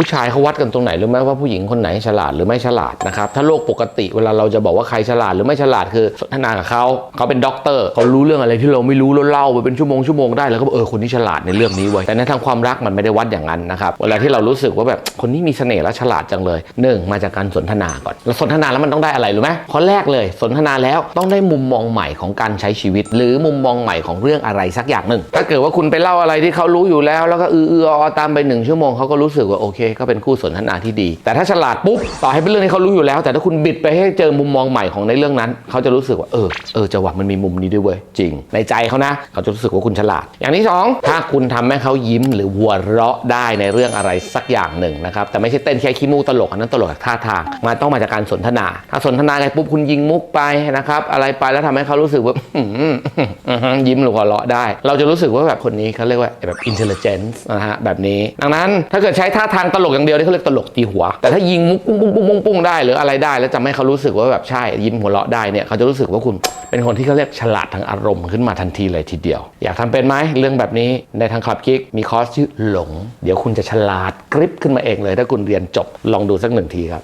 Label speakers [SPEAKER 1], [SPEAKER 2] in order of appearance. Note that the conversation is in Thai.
[SPEAKER 1] ผู้ชายเขาวัดกันตรงไหนรู้ไหมว่าผู้หญิงคนไหนฉลาดหรือไม่ฉลาดนะครับถ้าโลกปกติเวลาเราจะบอกว่าใครฉลาดหรือไม่ฉลาดคือสนทนากับเขาเขาเป็นด็อกเตอร์เขารู้เรื่องอะไรที่เราไม่รู้แล้วเล่าไปเป็นชั่วโมงชั่วโมงได้แล้วก็บอกเออคนนี้ฉลาดในเรื่องนี้เว้ยแต่ในทางความรักมันไม่ได้วัดอย่างนั้นนะครับเวลาที่เรารู้สึกว่าแบบคนนี้มีเสน่ห์และฉลาดจังเลยหนึ่งมาจากการสนทนาก่อนแล้วสนทนาแล้วมันต้องได้อะไรรู้ไหมข้อแรกเลยสนทนาแล้วต้องได้มุมมองใหม่ของการใช้ชีวิต หรือมุมมองใหม่ของเรื่องอะไรสักอย่างหนึ่งถ้าเกิดว่าคุณไปเล่าอะไรที่เขารู้อยู่แล้ว แล้วก็อือออตามไปหนึ่งชั่วโมงเขาก็รู้สึกว่าโอเคก็เป็นคู่สนทนาที่ดี แต่ถ้าฉลาดปุ๊บต่อให้เป็นเรื่องที่เขารู้อยู่แล้ว แต่ถ้าคุณบิดไปให้เจอมุมมองใหม่ของในเรื่องนั้น เขาจะรู้สึกว่าเออเออจะว่ามันมีมุมนี้ด้วยเว้ยจริง ในใจเขานะเขาจะรู้สึกว่าคุณฉลาด อย่างที่สองถ้าคุณทำให้เขายิ้มหรือหัวเราะได้ในเรื่องอะไรสักอย่างหนึ่งนะครับแต่ไม่ใช่เต้นแค่ขี้มูกตลกอันนั้นตลกจากท่าทางมันต้องมาจากการสนทนา ถ้าสนทนาไปปุ๊บคุณยิงมุกไปนะครับอะไรไปแล้วทำให้เขารู้สึกว่ายิ้มหรือหัวเราะได้ เราจะรู้สึกว่าแบบคนนี้เขาเรียกว่าแบบ intelligence นะฮะแบบนี้ ดังนั้นถ้าเกิดใช้ท่าทางตลกอย่างเดียวนี่เขาเรียกตลกตีหัว แต่ถ้ายิงมุกปุ้งปุ้งปุ้งปุ้งปุ้งได้หรืออะไรได้ แล้วจำให้เขารู้สึกว่าแบบใช่ยิ้มหัวเราะได้เนี่ยเขาจะรู้สึกว่าคุณเป็นคนที่เขาเรียกฉลาดทางอารมณ์ขึ้นมาทันทีเลยทีเดียว อยากทำเป็นไหมเรื่องแบบนี้ในทางคลับคิกมีคอร์สชื่อหลง เดี๋ยวคุณจะฉลาดกริปขึ้นมาเองเลย ถ้าคุณเรียนจบลองดูสักหนึ่งทีครับ